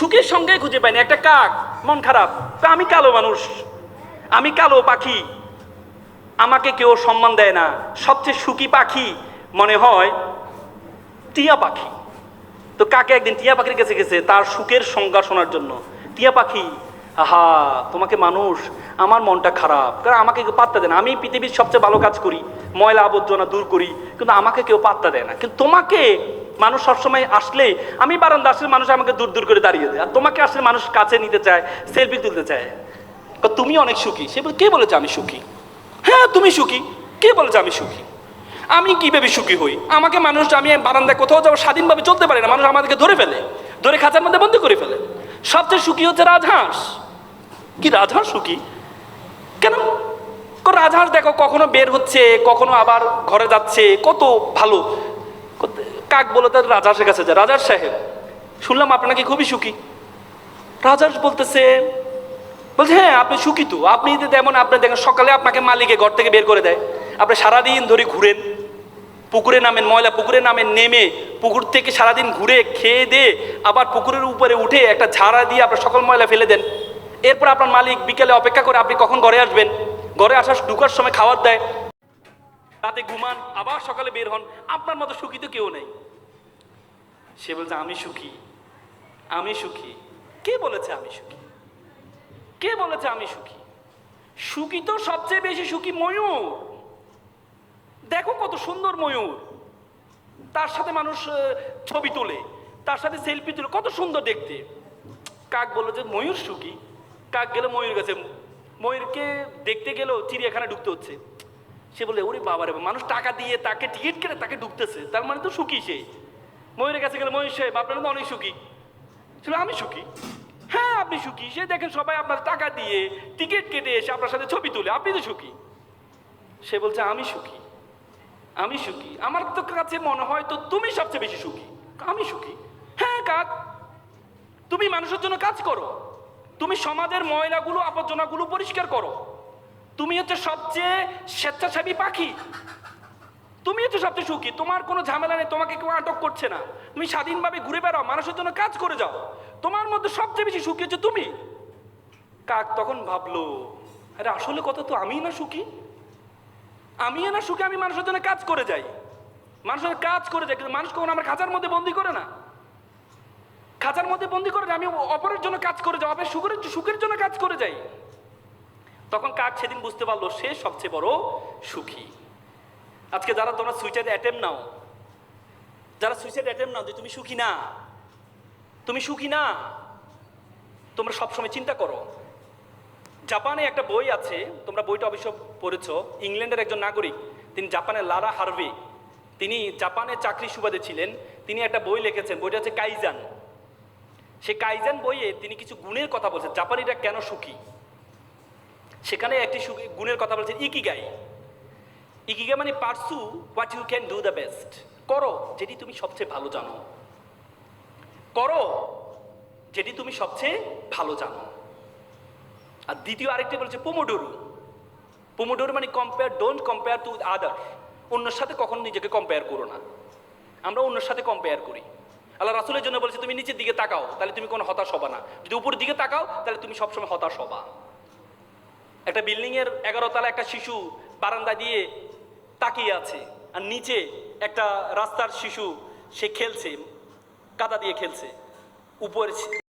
সুখের সঙ্গে খুঁজে পাইনি। একটা কাক, মন খারাপ। তা আমি কালো মানুষ। আমি কালো পাখি। আমাকে কেউ সম্মান দেয় না। সবচেয়ে সুখী পাখি মনে হয় টিয়া পাখি। তো কাকে একদিন টিয়া পাখির কাছে গেছে? তার সুখের সংজ্ঞা শোনার জন্য। টিয়া পাখি, আহা, তোমাকে মানুষ। আমার মনটা খারাপ। কারণ আমাকে কেউ পাত্তা দেয় না। আমি পৃথিবীর সবচেয়ে ভালো কাজ করি। ময়লা আবর্জনা দূর করি। কিন্তু আমাকে কেউ পাত্তা দেয় না। কিন্তু তোমাকে মানুষ সবসময় আসলে আমি বারান্দা আসলে মানুষ আমাকে দূর দূর করে দাঁড়িয়ে দেয়। আর তোমাকে আসলে মানুষ কাছে নিতে চায় সেলফি তুলতে চায়। তুমি অনেক সুখী। সে কে বলেছে আমি সুখী? হ্যাঁ তুমি সুখী। কে বলেছে আমি সুখী? আমি কীভাবে সুখী হই? আমাকে মানুষ, আমি বারান্দায় কোথাও যাব স্বাধীনভাবে চলতে পারি না। মানুষ আমাদেরকে ধরে ফেলে। ধরে খাঁচার মধ্যে বন্দি করে ফেলে। সবচেয়ে সুখী হচ্ছে রাজহাঁস। কি, রাজহাঁস সুখী? কেন? রাজহাঁস দেখো, কখনো বের হচ্ছে, কখনো আবার ঘরে যাচ্ছে। কত ভালো। কাক বলে তার রাজহাঁসের কাছে যায়? রাজার সাহেব। শুনলাম আপনাকে খুবই সুখী। রাজার বলতেছে, বলছে হ্যাঁ আপনি সুখী তো। আপনি তেমন আপনি দেখেন, সকালে আপনাকে মালিকে ঘর থেকে বের করে দেয়। আপনি সারাদিন ধরে ঘুরেন। পুকুরে নামেন, ময়লা পুকুরে নামেন, নেমে পুকুর থেকে সারাদিন ঘুরে, খেয়ে দিয়ে আবার পুকুরের উপরে উঠে একটা ঝাড়া দিয়ে আপনার সকল ময়লা ফেলে দেন। এরপর আপনার মালিক বিকেলে অপেক্ষা করে, আপনি কখন ঘরে আসবেন? ঘরে আসার, ঢুকার সময় খাবার দেয়। রাতে ঘুমান, আবার সকালে বের হন। আপনার মতো সুখী তো কেউ নেই। সে বলছে, আমি সুখী। আমি সুখী। কে বলেছে, আমি সুখী কে বলেছে, আমি সুখী সুখী তো সবচেয়ে বেশি সুখী ময়ূর। দেখো কত সুন্দর ময়ূর। তার সাথে মানুষ ছবি তোলে, তার সাথে সেলফি তোলে, কত সুন্দর দেখতে। কাক বলল যে, ময়ূর সুখী। কাক গেলে ময়ূর গেছে ময়ূরকে দেখতে গেলেও চিড়িয়াখানা ঢুকতে হচ্ছে। সে বলে, ওরে বাবা রে মানুষ টাকা দিয়ে তাকে টিকিট কেটে তাকে ঢুকতেছে। তার মানে তো সুখী সে। ময়ূরের কাছে গেলে ময়ূর সাহেব, আপনারা তো অনেক সুখী। ছিল, আমি সুখী। হ্যাঁ আপনি সুখী। সে দেখেন সবাই আপনার টাকা দিয়ে টিকিট কেটে এসে আপনার সাথে ছবি তুলে। আপনি তো সুখী? সে বলছে, আমি সুখী। আমি সুখী। আমার তো কাছে মনে হয় তো তুমি সবচেয়ে বেশি সুখী। আমি সুখী। হ্যাঁ কাক। তুমি মানুষের জন্য কাজ করো। তুমি সমাজের ময়লাগুলো, আবর্জনাগুলো পরিষ্কার করো। তুমি হচ্ছে সবচেয়ে স্বেচ্ছাসেবী পাখি। তুমি হচ্ছে সবচেয়ে সুখী। তোমার কোনো ঝামেলা নেই, তোমাকে কেউ আটক করছে না। তুমি স্বাধীনভাবে ঘুরে বেড়াও, মানুষের জন্য কাজ করে যাও। তোমার মধ্যে সবচেয়ে বেশি সুখী হচ্ছে তুমি। কাক তখন ভাবলো, আরে, আসলে কথা তো আমিই না সুখী? আমি না সুখে, আমি মানুষের জন্য কাজ করে যাই। মানুষের কাজ করে যাই, কিন্তু মানুষ কখনো আমার খাঁচার মধ্যে বন্দি করে না। খাঁচার মধ্যে বন্দি করে না, আমি অপরের জন্য কাজ করে যাই অপরের সুখের সুখের জন্য কাজ করে যাই। তখন কাক সেদিন বুঝতে পারল সে সবচেয়ে বড় সুখী। আজকে যারা তোমরা সুইসাইড অ্যাটেম্প নাও, যারা সুইসাইড অ্যাটেম্প নাও যে তুমি সুখী না, তুমি সুখী না, তোমরা সবসময় চিন্তা করো। জাপানে একটা বই আছে, তোমরা বইটা অবশ্য পড়েছ, ইংল্যান্ডের একজন নাগরিক, তিনি জাপানের লারা হার্ভে। তিনি জাপানে চাকরি সুবাদে ছিলেন, তিনি একটা বই লিখেছেন, বইটা হচ্ছে কাইজান। সে কাইজান বইয়ে তিনি কিছু গুণের কথা বলছেন, জাপানিরা কেন সুখী? সেখানে একটি গুণের কথা বলছেন ইকিগাই। ইকিগাই মানে pursue what you can do the best করো যেটি তুমি সবচেয়ে ভালো জানো। করো যেটি তুমি সবচেয়ে ভালো জানো। আর দ্বিতীয় আরেকটি বলছে পোমোডোরু পোমোডোরু মানে compare don't compare to other অন্যের সাথে কখনো নিজেকে কম্পেয়ার করো না। আমরা অন্যের সাথে কম্পেয়ার করি। আল্লাহ রাসুলের জন্য বলছে, তুমি নিচের দিকে তাকাও, তাহলে তুমি কোনো হতাশ হবা না। যদি উপরের দিকে তাকাও, তাহলে তুমি সবসময় হতাশ হবা। একটা বিল্ডিংয়ের এগারো তলা একটা শিশু বারান্দা দিয়ে তাকিয়ে আছে। আর নিচে একটা রাস্তার শিশু, সে খেলছে, কাদা দিয়ে খেলছে। উপরে